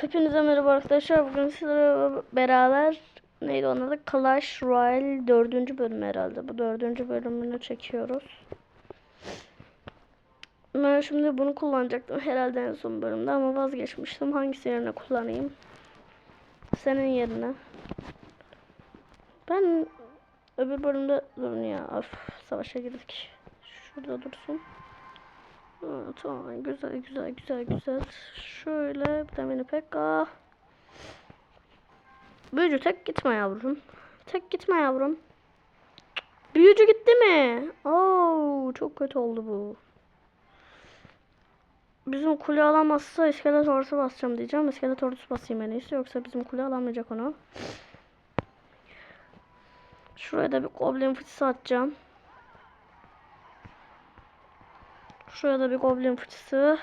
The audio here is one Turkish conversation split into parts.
Hepinize merhaba arkadaşlar. Bugün sizlerle beraber neydi onun adı? Clash Royale 4. bölüm herhalde. Bu 4. bölümünü çekiyoruz. Ben şimdi bunu kullanacaktım herhalde en son bölümde ama vazgeçmiştim. Hangisi yerine kullanayım? Senin yerine. Ben öbür bölümde durun ya. Of, savaşa girdik. Şurada dursun. Tamam güzel güzel güzel güzel. Şöyle bir de mini pekka. Büyücü tek gitme yavrum. Tek gitme yavrum. Büyücü gitti mi? Oo çok kötü oldu bu. Bizim kule alamazsa iskelet ordusu basacağım diyeceğim. İskelet ordusu basayım en iyisi. Yoksa bizim kule alamayacak onu. Şuraya da bir goblin fıçısı atacağım. Şuraya da bir goblin fıçısı.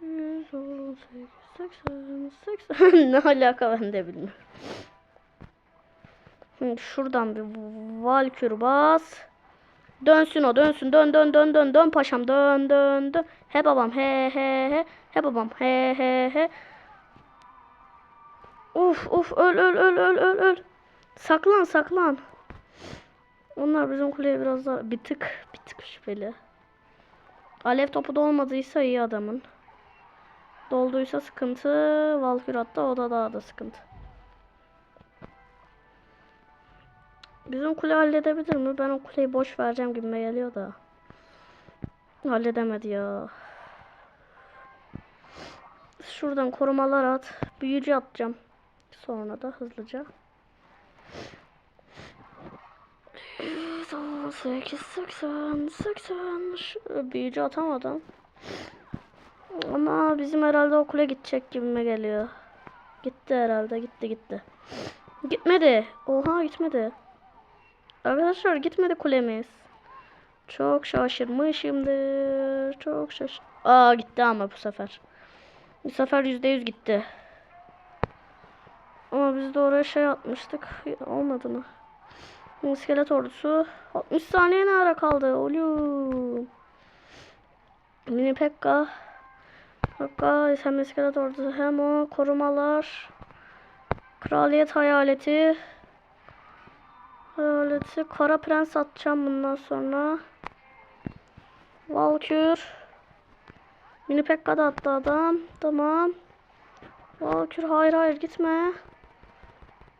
118, 80, 80. ne alaka ben de bilmiyorum. Şimdi şuradan bir valkür bas. Dönsün o dönsün dön dön dön dön dön paşam dön dön dön. He babam he he he. He babam he he he. Uf uf öl öl öl öl öl öl. Saklan saklan. Onlar bizim kuleye biraz daha bir tık bir tık şüpheli. Alev topu da olmadıysa iyi adamın. Dolduysa sıkıntı. Valkür hatta o da daha da sıkıntı. Bizim kule halledebilir mi? Ben o kuleyi boş vereceğim gibime geliyor da. Halledemedi ya. Şuradan korumalar at. Büyücü atacağım. Sonra da hızlıca. 8, 80, 80. Şu büyücü atamadım. Ama bizim herhalde okula gidecek gibime geliyor. Gitti herhalde. Gitti gitti. Gitmedi. Oha gitmedi. Arkadaşlar gitmedi kulemiz. Çok şaşırmışımdır. Çok şaşır. Aa gitti ama bu sefer. Bu sefer yüzde yüz gitti. Ama biz de oraya şey atmıştık. Olmadı mı? İskelet ordusu. 60 saniye ne ara kaldı? Oğlum. Mini Pekka. Pekka hem iskelet ordusu hem o korumalar. Kraliyet hayaleti. Hayaleti. Kara prens atacağım bundan sonra. Valkür. Mini Pekka da attı adam. Tamam. Valkür hayır hayır gitme.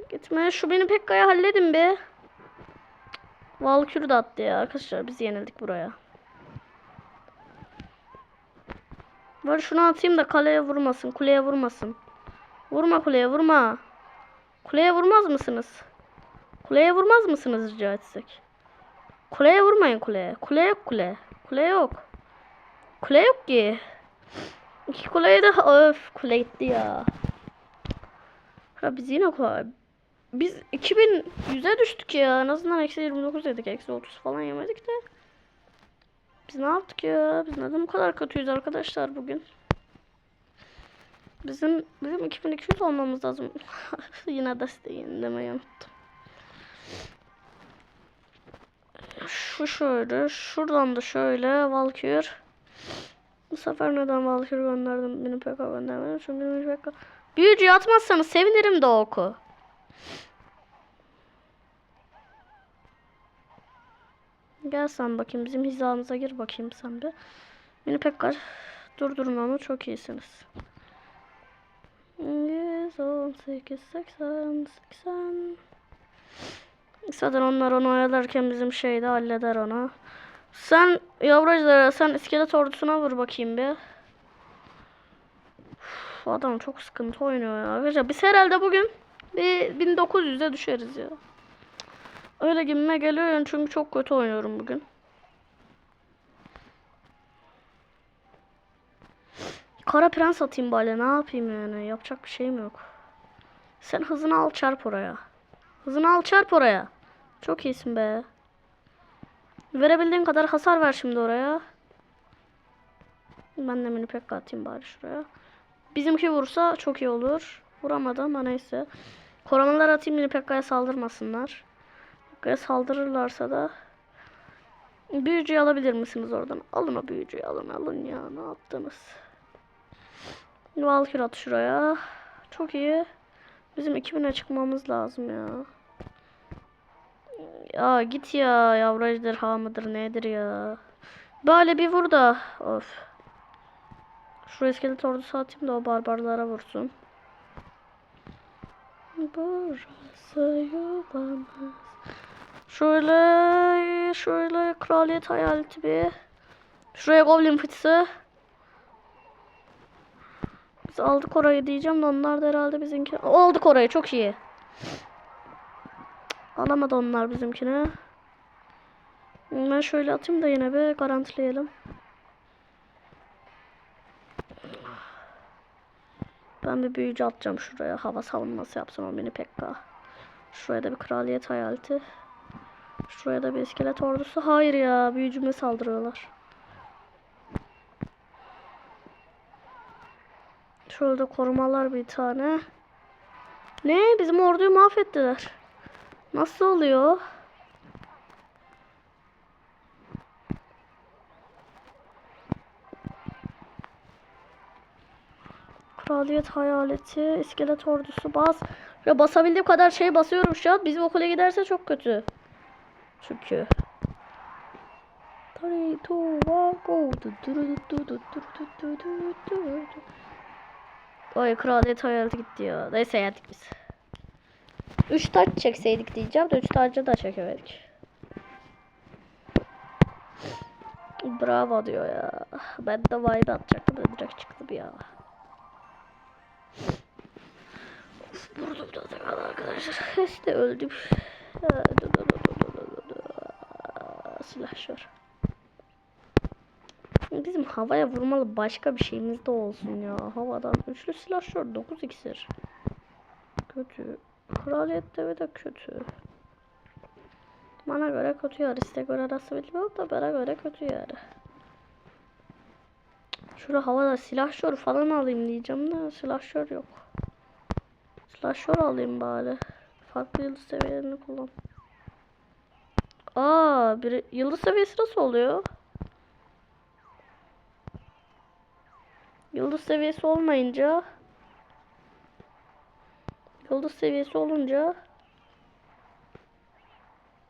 Gitme. Şu Mini Pekka'yı halledin be. Valkür de attı ya arkadaşlar. Biz yenildik buraya. Var şunu atayım da kaleye vurmasın. Kuleye vurmasın. Vurma kuleye vurma. Kuleye vurmaz mısınız? Kuleye vurmaz mısınız rica etsek? Kuleye vurmayın kuleye. Kule yok kule. Kule yok. Kule yok ki. İki kuleye de öf kule gitti ya. Ha biz yine kolay. Biz 2100'e düştük ya. En azından eksi 29 yedik. Eksi 30 falan yemedik de. Biz ne yaptık ya? Biz neden bu kadar kötüyüz arkadaşlar bugün? Bizim bizim 2200 olmamız lazım. Yine de size yenilemeyi unuttum. Şu şöyle. Şuradan da şöyle. Valkür. Bu sefer neden Valkür gönderdim? Beni PK göndermedim. Çünkü beni PK... Büyücü atmazsanız sevinirim de oku. Gel sen bakayım bizim hizamıza gir bakayım sen bir. Beni Pekkar durdurun onu çok iyisiniz. 118 80 80 Zaten onlar onu oyalarken bizim şey de halleder onu. Sen yavruculara sen iskelet ordusuna vur bakayım bir. Uf, adam çok sıkıntı oynuyor ya. Arkadaşlar biz herhalde bugün bir 1900'e düşeriz ya. Öyle gibime geliyor çünkü çok kötü oynuyorum bugün. Kara prens atayım bari ne yapayım yani yapacak bir şeyim yok. Sen hızını al çarp oraya. Hızını al çarp oraya. Çok iyisin be. Verebildiğin kadar hasar ver şimdi oraya. Ben de mini pek atayım bari şuraya. Bizimki vursa çok iyi olur. Vuramadı ama neyse. Korumalar atayım mini pekka'ya saldırmasınlar. Pekka'ya saldırırlarsa da büyücüyü alabilir misiniz oradan? Alın o büyücüyü alın alın ya ne yaptınız? Valkür at şuraya. Çok iyi. Bizim 2000'e çıkmamız lazım ya. Ya git ya yavru ejderha mıdır nedir ya. Böyle bir vur da. Of. Şu iskelet ordusu atayım da o barbarlara vursun. Burası yuvamız. Şöyle şöyle kraliyet hayaleti bir. Şuraya goblin fıçısı. Biz aldık orayı diyeceğim de onlar da herhalde bizimki. Aldık orayı çok iyi. Alamadı onlar bizimkini. Ben şöyle atayım da yine bir garantileyelim. Ben bir büyücü atacağım şuraya. Hava savunması yapsın o mini pekka. Şuraya da bir kraliyet hayaleti. Şuraya da bir iskelet ordusu. Hayır ya büyücüme saldırıyorlar. Şurada korumalar bir tane. Ne? Bizim orduyu mahvettiler. Nasıl oluyor? Kraliyet hayaleti, iskelet ordusu bas. Ya basabildiğim kadar şey basıyorum şu an. Bizim okula giderse çok kötü. Çünkü. Three, kraliyet hayaleti gitti ya. Neyse yendik biz. 3 taç çekseydik diyeceğim de 3 tacı da çekemedik. Bravo diyor ya. Ben de vibe atacaktım da direkt çıktım ya. Vurdum da kadar arkadaşlar. İşte öldüm. Slasher. Bizim havaya vurmalı başka bir şeyimiz de olsun ya. Havadan üçlü slasher 9 iksir. Kötü. Kraliyet devi de kötü. Bana göre kötü yani. Size göre nasıl bilmiyorum da bana göre kötü yani. Şurada havada silahşör falan alayım diyeceğim de silahşör yok. Silahşör alayım bari. Farklı yıldız seviyelerini kullan. Aa, bir yıldız seviyesi nasıl oluyor? Yıldız seviyesi olmayınca Yıldız seviyesi olunca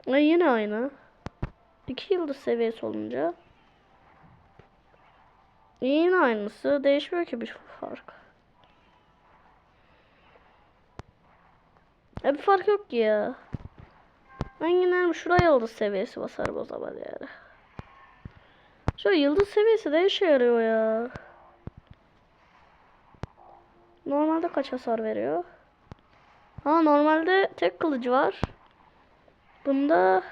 e yine aynı. İki yıldız seviyesi olunca yine aynısı. Değişmiyor ki bir fark. E bir fark yok ki ya. Ben yine şuraya yıldız seviyesi basarım o zaman yani. Şu yıldız seviyesi de işe yarıyor ya. Normalde kaç hasar veriyor? Ha normalde tek kılıcı var. Bunda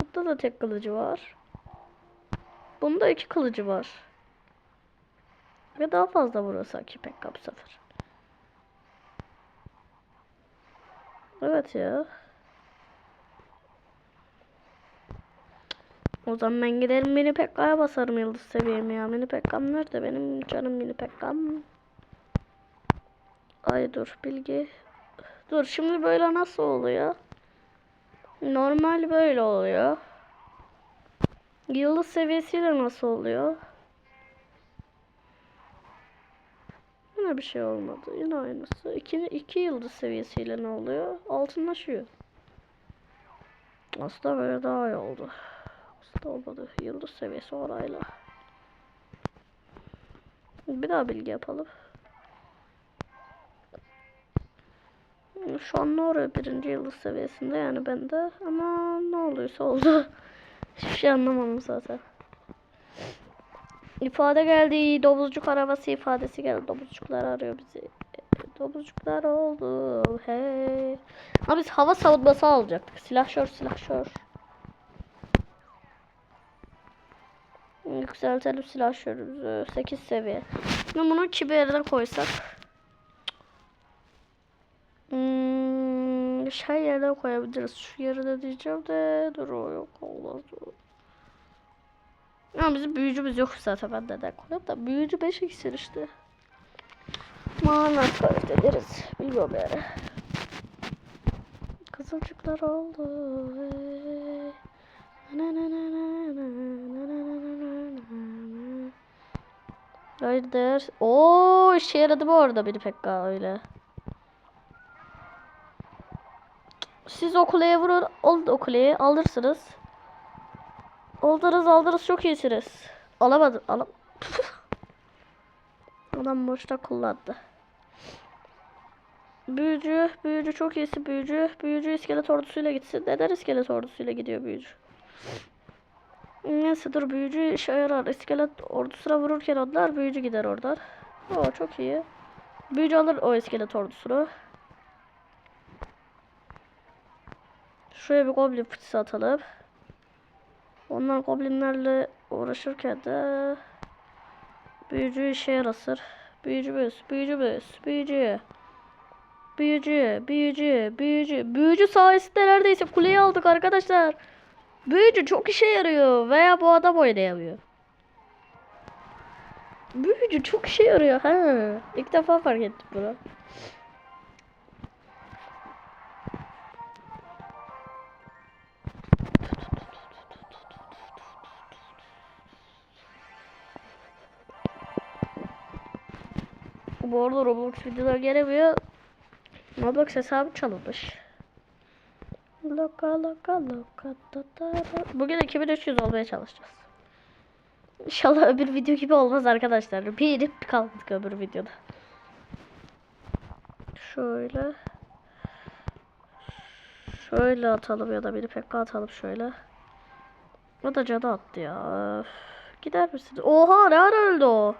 bunda da tek kılıcı var. Bunda iki kılıcı var. Ve daha fazla vuruyor sanki Pekka bu sefer. Evet ya. O zaman ben giderim mini Pekka'ya basarım yıldız seviyemi ya. Mini Pekka'm nerede benim canım mini Pekka'm? Ay dur bilgi. Dur şimdi böyle nasıl oluyor? Normal böyle oluyor. Yıldız seviyesiyle nasıl oluyor? Yine bir şey olmadı. Yine aynısı. İki, iki yıldız seviyesiyle ne oluyor? Altınlaşıyor. Aslında böyle daha iyi oldu. Aslında olmadı. Yıldız seviyesi orayla. Bir daha bilgi yapalım. Şu an Nora birinci yıldız seviyesinde yani bende ama ne oluyorsa oldu. Hiçbir şey anlamadım zaten. İfade geldi. Domuzcuk arabası ifadesi geldi. Domuzcuklar arıyor bizi. Domuzcuklar oldu. Hey. Ama biz hava savunması alacaktık. Silahşör silahşör. Yükseltelim silahşörümüzü. 8 seviye. Şimdi bunu kibirine koysak. Hmm, şey yerine koyabiliriz. Şu yerine diyeceğim de dur o yok olmaz. Ya bizim büyücümüz yok zaten ben neden koyayım da büyücü 5 iksir işte. Mana kart ederiz. Bilmiyorum yani. Kızılcıklar oldu. Na na na na na na na na na. Hayırdır? Oo işe yaradı bu arada bir pekka öyle. Siz o kuleye. Ol o kuleyi alırsınız. Aldınız aldınız çok iyisiniz. Alamadım. Alam Adam boşta kullandı. Büyücü, büyücü çok iyisi büyücü. Büyücü iskelet ordusuyla gitsin. Neden iskelet ordusuyla gidiyor büyücü? Neyse dur büyücü işe yarar. İskelet ordusuna vururken onlar büyücü gider oradan. Oo çok iyi. Büyücü alır o iskelet ordusunu. Şuraya bir goblin fıçısı atalım. Onlar goblinlerle uğraşırken de büyücü işe yarasır. Büyücümüz, büyücümüz, büyücü. Büyücü, büyücü, büyücü. Büyücü sayesinde neredeyse kuleyi aldık arkadaşlar. Büyücü çok işe yarıyor veya bu adam oynayamıyor. Büyücü çok işe yarıyor. Ha, ilk defa fark ettim bunu. Bu arada Roblox videolar gelemiyor. Roblox hesabı çalınmış. Loka loka loka da da da. Bugün 2300 olmaya çalışacağız. İnşallah öbür video gibi olmaz arkadaşlar. Bir ip kaldık öbür videoda. Şöyle. Şöyle atalım ya da bir pek atalım şöyle. O da cadı attı ya. Öf. Gider misin? Oha ne ara öldü o?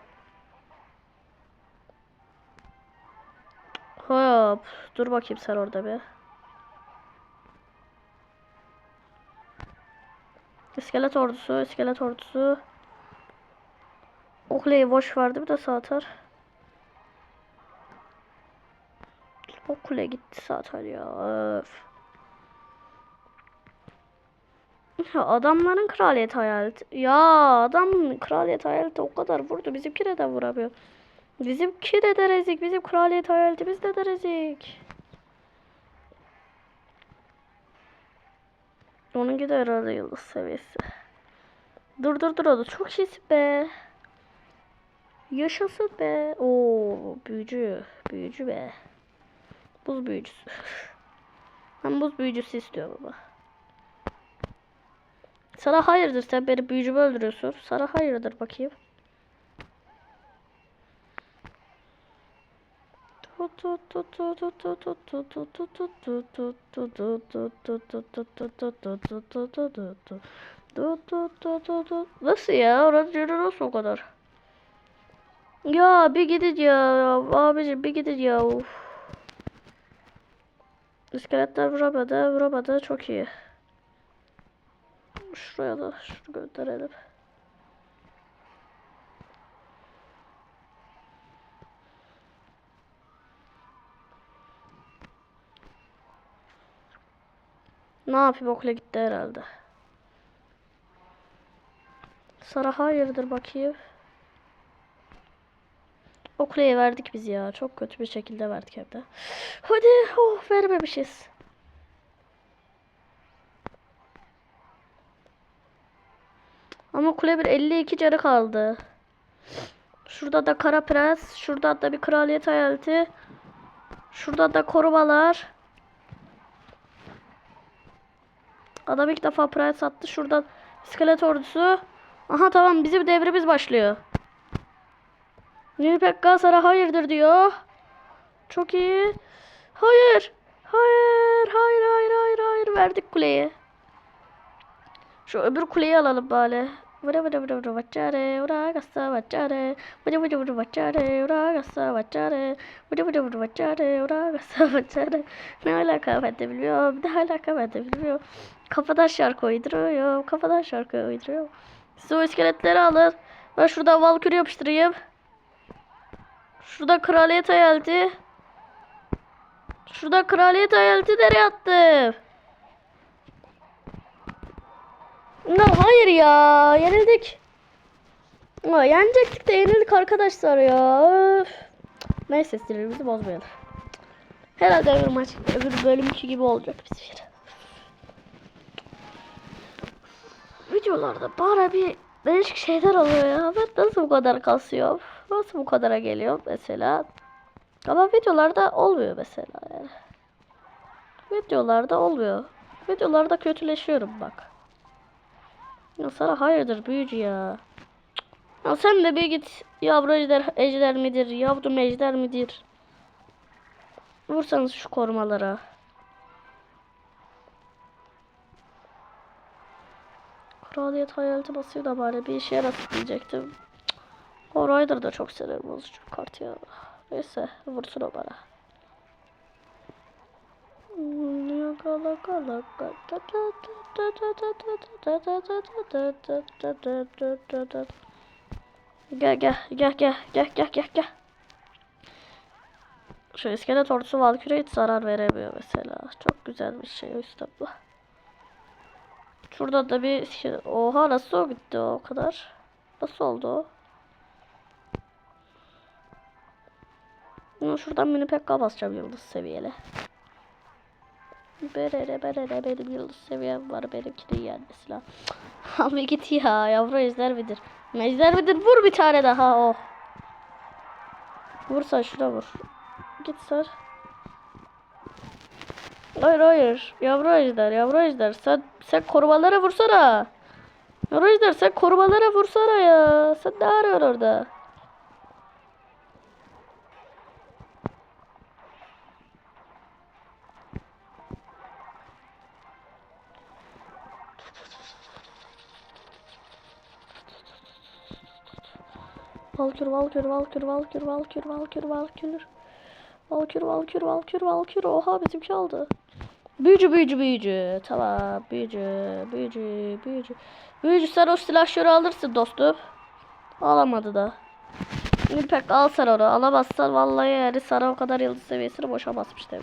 Hop. Dur bakayım sen orada bir. İskelet ordusu, iskelet ordusu. O kuleyi boş verdi bir de satar. O kule gitti zaten ya. Öf. Adamların kraliyet hayaleti. Ya adam kraliyet hayaleti o kadar vurdu. Bizimkine de vuramıyor. Bizimki de de rezik. Bizim kraliyet hayaletimiz de de rezik. Onunki de herhalde yıldız seviyesi. Dur dur dur o da çok iyisin be. Yaşasın be. Oo büyücü. Büyücü be. Buz büyücüsü. Ben buz büyücüsü istiyorum baba. Sana hayırdır sen beni büyücümü öldürüyorsun. Sana hayırdır bakayım. Nasıl ya? Oranın canı nasıl o kadar? Ya bir gidin ya. Abicim bir gidin ya. Uf. İskeletler vuramadı. Vuramadı. Çok iyi. Şuraya da şunu gönderelim. Ne yapayım okula gitti herhalde. Sara hayırdır bakayım. O kuleyi verdik biz ya. Çok kötü bir şekilde verdik hem de. Hadi oh vermemişiz. Ama kule bir 52 canı kaldı. Şurada da kara prens. Şurada da bir kraliyet hayaleti. Şurada da korumalar. Adam ilk defa prens attı. Şuradan iskelet ordusu. Aha tamam bizim devrimiz başlıyor. Nilpekka sana hayırdır diyor. Çok iyi. Hayır. Hayır. Hayır hayır hayır hayır. Verdik kuleyi. Şu öbür kuleyi alalım bari. Vura vura vura vura vacare, vura gassa vacare, vura vura vura vacare, vura gassa vacare, vura vura vura vacare, vura gassa vacare. Ne alaka ben de bilmiyorum, ne alaka ben de bilmiyorum. Kafadan şarkı uyduruyorum, kafadan şarkı uyduruyorum. Siz o iskeletleri alın. Ben şurada valkür yapıştırayım. Şurada kraliyet hayaleti. Şurada kraliyet hayaleti nereye attım? No, hayır ya. Yenildik. Aa, yenecektik de yenildik arkadaşlar ya. Öf. Neyse sinirimizi bozmayalım. Herhalde öbür maç, öbür bölümki gibi olacak bir Videolarda bana bir değişik şeyler oluyor ya. Ben nasıl bu kadar kasıyorum? Nasıl bu kadara geliyor mesela? Ama videolarda olmuyor mesela yani. Videolarda olmuyor. Videolarda kötüleşiyorum bak. Ya Sara hayırdır büyücü ya. Ya sen de bir git yavru ejder, ejder midir, yavru ejder midir? Vursanız şu korumalara. Kraliyet hayaleti basıyor da bari bir işe yarar diyecektim. O Ryder da çok sinir bozucu kart ya. Neyse vursun o bana. Gel gel gel gel gel gel gel gel. Şu iskelet ordusu Valkyrie'ye hiç zarar veremiyor mesela. Çok güzel bir şey yüzden bu. Şurada da bir iskelet. Oha nasıl o gitti o kadar? Nasıl oldu o? Ama şuradan mini pekka basacağım yıldız seviyeli. Berere berere benim yıldız seviyem var benimkini yenmesi lazım. Abi git ya yavru ejder midir? Ejder midir? Vur bir tane daha oh. Vursan şuna vur. Git sar. Hayır hayır. Yavru ejder yavru ejder. Sen, sen korumalara vursana. Yavru ejder sen korumalara vursana ya. Sen ne arıyorsun orada? Valkür, Valkür, Valkür, Valkür, Valkür, Valkür, Valkür. Valkür, Valkür, Valkür, Valkür. Oha bizimki aldı. Büyücü, büyücü, büyücü. Tamam, büyücü, büyücü, büyücü. Büyücü sen o silahşörü alırsın dostum. Alamadı da. İpek al sen onu. Alamazsan vallahi yani sana o kadar yıldız seviyesini boşa basmış tabii.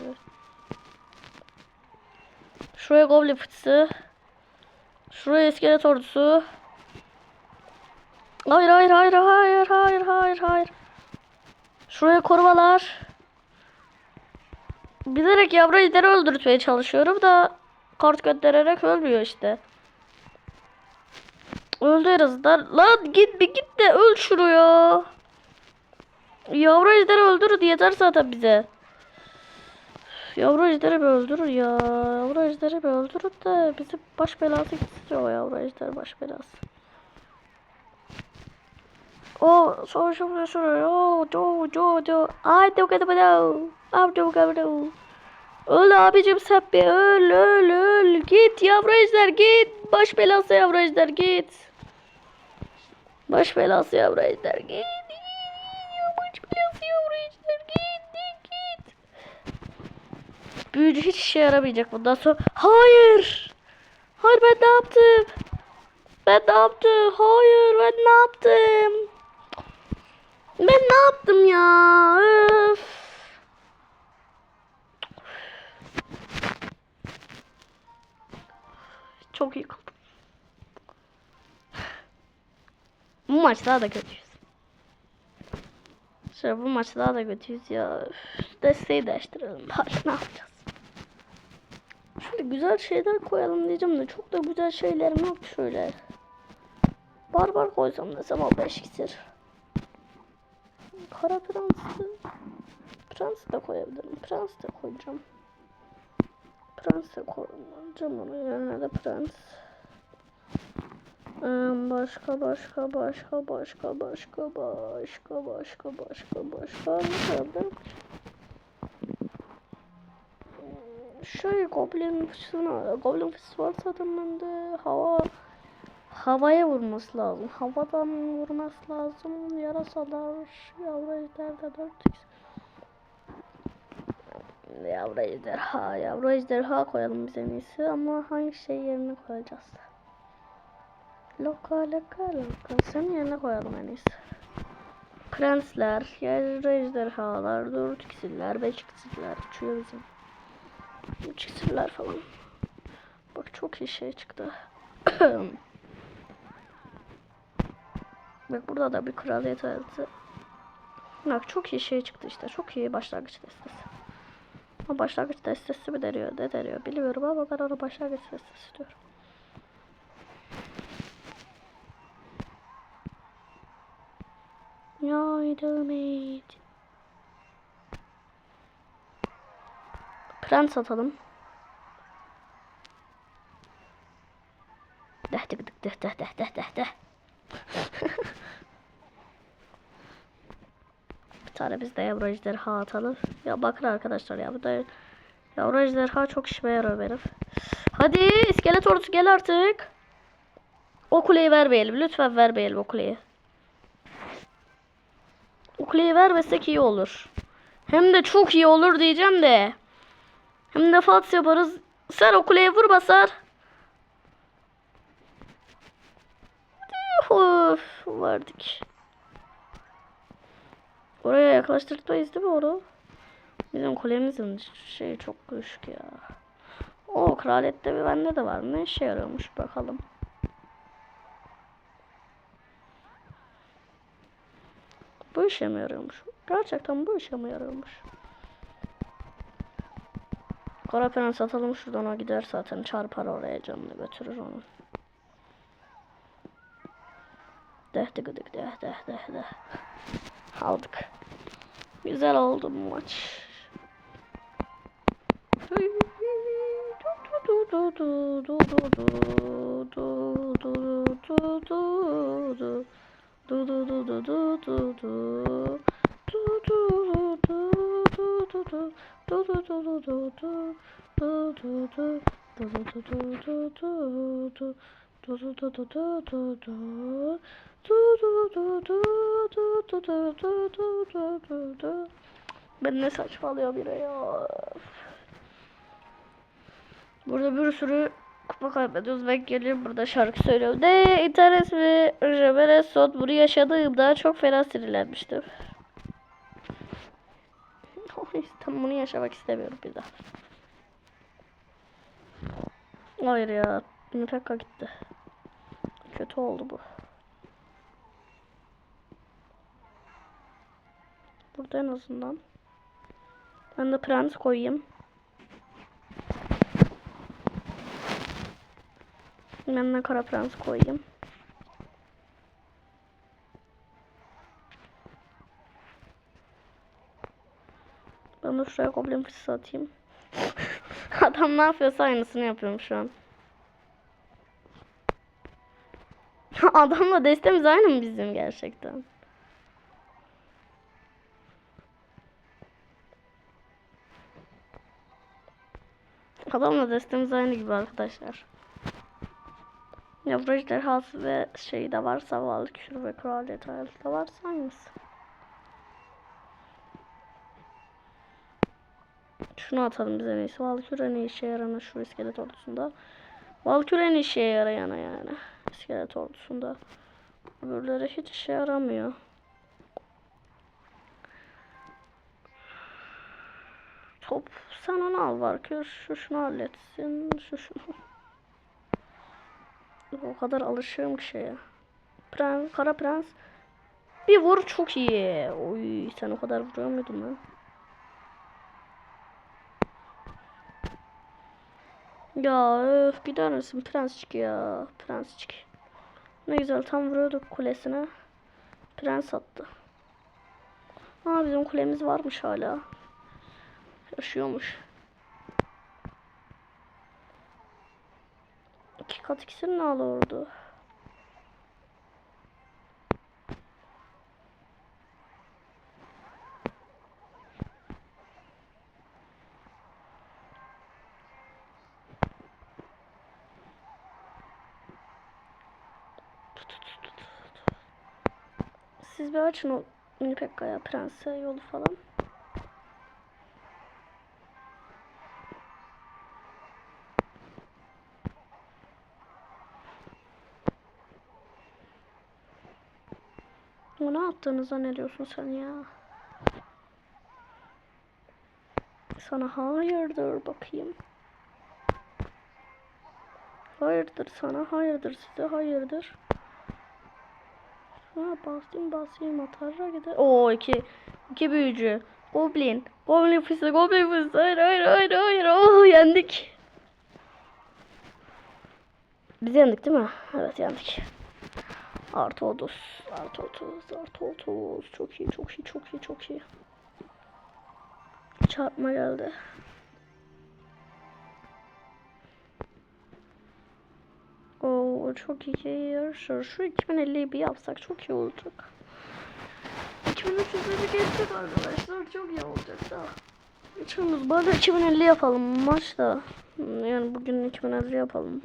Şuraya goblin fıçısı. Şuraya iskelet ordusu. Hayır hayır hayır hayır hayır hayır hayır. Şuraya korumalar. Bilerek yavru ejderi öldürtmeye çalışıyorum da kart göndererek ölmüyor işte. Öldü en azından. Lan git bir git de öl şunu ya. Yavru ejderi öldürür yeter zaten bize. Yavru ejderi bir öldürür ya. Yavru ejderi bir öldürür de bizi baş belası gitsin o yavru ejder baş belası. O savaşım şuraya. O do do do. Ay do kadar do. Ab do do. Öl abicim sen bir öl öl öl. Git yavru ejder git. Baş belası yavru ejder git. Baş belası yavru ejder git. Baş belası yavru ejder git git git. Büyücü hiç işe yaramayacak bundan sonra. Hayır. Hayır ben ne yaptım? Ben ne yaptım? Hayır ben ne yaptım? Ben ne yaptım ya? Öf. Çok iyi kaldım. Bu maç daha da kötüyüz. Şöyle bu maç daha da kötüyüz ya. Desteği değiştirelim. Bari ne yapacağız? Şöyle güzel şeyler koyalım diyeceğim de çok da güzel şeylerim yok şöyle. Barbar koysam desem o 5 iksir. Kara prensi. Prens de koyabilirim. Prens de koyacağım. Prens de koyacağım onu yerine de prens. Ee, Başka başka başka başka başka başka başka başka başka ne koyabilirim? Şey goblin fıçısına goblin fıçısı var zaten bende hava havaya vurması lazım. Havadan vurması lazım. Yarasalar, yavru ejderha 4x. Yavru ejderha, yavru ejderha koyalım biz en ama hangi şey yerine koyacağız? Loka loka loka senin yerine koyalım en iyisi. Prensler, yavru ejderhalar, 4 iksirler, 5 iksirler uçuyor bizim. 3 iksirler falan. Bak çok iyi şey çıktı. Bak burada da bir kraliyet hayatı. Bak çok iyi şey çıktı işte. Çok iyi başlangıç destesi. Ama başlangıç destesi mi deniyor? Ne deniyor? Bilmiyorum ama ben onu başlangıç destesi diyorum. yardım et. Prens atalım. Deh deh deh deh deh deh deh deh. Tane biz de yavru ejderha atalım. Ya bakın arkadaşlar ya bu da yavru ejderha çok işime yarıyor benim. Hadi iskelet ordusu gel artık. O kuleyi vermeyelim. Lütfen vermeyelim o kuleyi. O kuleyi vermesek iyi olur. Hem de çok iyi olur diyeceğim de. Hem de fals yaparız. Sen o kuleye vur basar. Of, verdik. Oraya yaklaştırmayız değil mi onu? Bizim kulemizin şeyi çok düşük ya. O kraliyette bir bende de var. Ne işe yarıyormuş bakalım. Bu işe mi yarıyormuş? Gerçekten bu işe mi yarıyormuş? Kara prens atalım şuradan o gider zaten çarpar oraya canını götürür onu. Deh deh deh deh deh deh deh. Aldık. Güzel oldu bu maç. Ben ne saçmalıyor biri ya. Burada bir sürü kupa kaybediyoruz. Ben geliyorum burada şarkı söylüyorum. De internet ve Rebele Sot bunu yaşadığımda çok fena sinirlenmiştim. Tam bunu yaşamak istemiyorum bir daha. Hayır ya. Nifeka gitti. Kötü oldu bu. Burada en azından. Ben de prens koyayım. Ben de kara prens koyayım. Ben de şuraya goblin fıçısı atayım. Adam ne yapıyorsa aynısını yapıyorum şu an. Adamla destemiz aynı mı bizim gerçekten? Adamla destemiz aynı gibi arkadaşlar. Yavru ejderhası ve şey de varsa varlık küfür ve kraliyet hayatı da varsa aynısı. Şunu atalım bize neyse. Valküre ne işe yarana şu iskelet ordusunda. Valküre ne işe yarayana yani. İskelet ordusunda. Öbürleri hiç işe yaramıyor. Top sen onu al Valkür. Şu şunu halletsin. Şu şunu. O kadar alışığım ki şeye. Prens, kara prens. Bir vur çok iyi. Oy sen o kadar vuruyor muydun lan? Ya öf gider misin prensçik ya prensçik. Ne güzel tam vuruyorduk kulesine. Prens attı. Aa bizim kulemiz varmış hala. Yaşıyormuş. İki kat ikisini ne alıyordu? Bir açın o mini Pekka'ya prense yolu falan. O ne yaptığını zannediyorsun sen ya? Sana hayırdır bakayım. Hayırdır sana, hayırdır size, hayırdır. Ha basayım basayım atarra gider. Oo iki, iki büyücü. Goblin. Goblin fısı, goblin fısı. Hayır hayır hayır hayır. Oh yendik. Biz yendik değil mi? Evet yendik. Artı 30. Artı 30. Artı 30. Çok iyi. Çok iyi. Çok iyi. Çok iyi. Çarpma geldi. Oo çok iyi yarışır. Şu 2050'yi bir yapsak çok iyi olacak. 2300'leri geçtik arkadaşlar. Çok iyi olacak da. Üçümüz bari 2050 yapalım maçta. Yani bugün 2050 yapalım.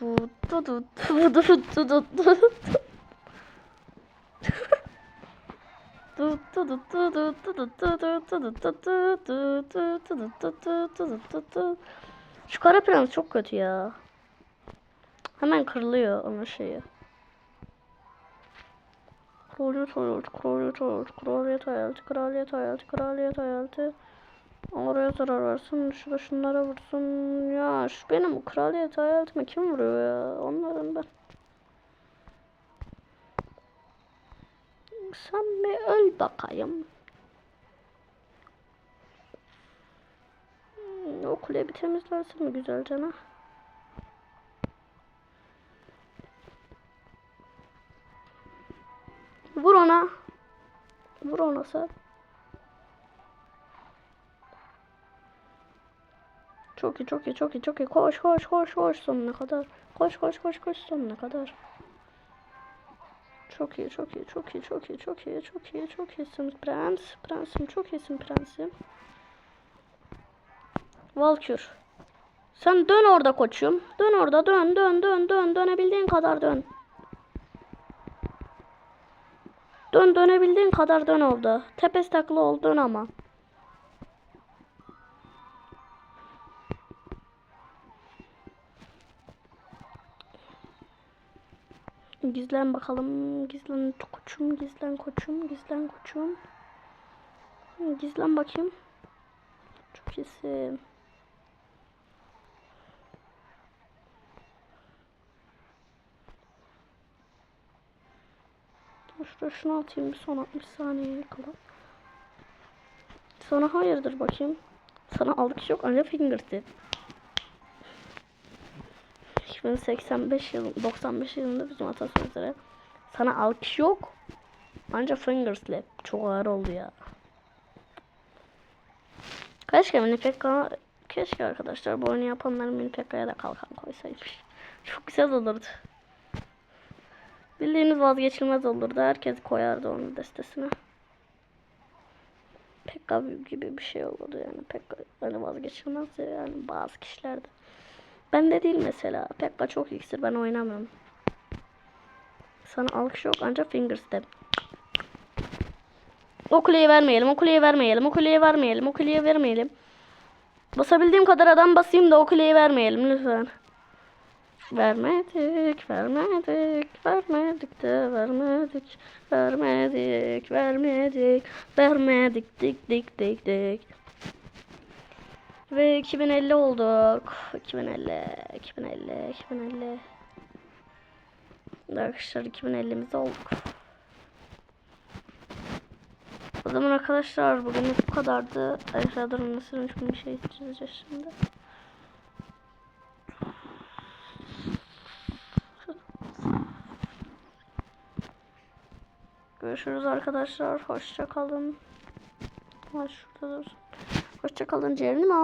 Du du du du du du du du. Du du du du şu kara prens çok kötü ya. Hemen kırılıyor onun şeyi. Kraliyet hayatı, kraliyet hayatı, kraliyet hayatı, kraliyet hayatı, kraliyet hayatı. Oraya zarar versin, şurada şunlara vursun. Ya şu benim kraliyet hayatıma kim vuruyor ya? Onların ben. Sen bir öl bakayım. O kuleyi bir mi güzelce ha? Vur ona. Vur ona sen. Çok iyi çok iyi çok iyi çok iyi. Koş koş koş koş sonuna kadar. Koş koş koş koş sonuna kadar. Çok iyi çok iyi çok iyi çok iyi çok iyi çok iyi çok iyisin prens. Prensim çok iyisin prensim. Valkür. Sen dön orada koçum. Dön orada dön dön dön dön dönebildiğin kadar dön. Dön dönebildiğin kadar dön oldu. Tepesi takılı ol ama. Gizlen bakalım. Gizlen koçum, gizlen koçum, gizlen koçum. Gizlen bakayım. Çok iyisin. Şurada şunu atayım bir son 60 saniye kala. Sana hayırdır bakayım. Sana aldık yok ancak fingertip. 2085 yıl 95 yılında bizim atasözleri. Sana alkış yok. Ancak finger slap. Çok ağır oldu ya. Keşke mini pekka keşke arkadaşlar bu oyunu yapanlar mini pekkaya da kalkan koysaymış. Çok güzel olurdu. Bildiğiniz vazgeçilmez olurdu. Herkes koyardı onun destesine. Pekka gibi bir şey olurdu yani. Pekka hani vazgeçilmez ya yani bazı kişilerde. Ben de değil mesela. Pekka çok iksir. Ben oynamıyorum. Sana alkış yok ancak finger step. O kuleyi vermeyelim. O kuleyi vermeyelim. O kuleyi vermeyelim. O kuleyi vermeyelim. Basabildiğim kadar adam basayım da o kuleyi vermeyelim lütfen. Vermedik, vermedik, vermedik de vermedik, vermedik, vermedik, vermedik, dik dik dik dik. Ve 2050 olduk. 2050, 2050, 2050. Arkadaşlar 2050'miz olduk. O zaman arkadaşlar bugünlük bu kadardı. Aşağıdan nasıl bir şey çizeceğiz şimdi. Görüşürüz arkadaşlar. Hoşça kalın. Hoşça kalın. Hoşça kalın. Ceren'im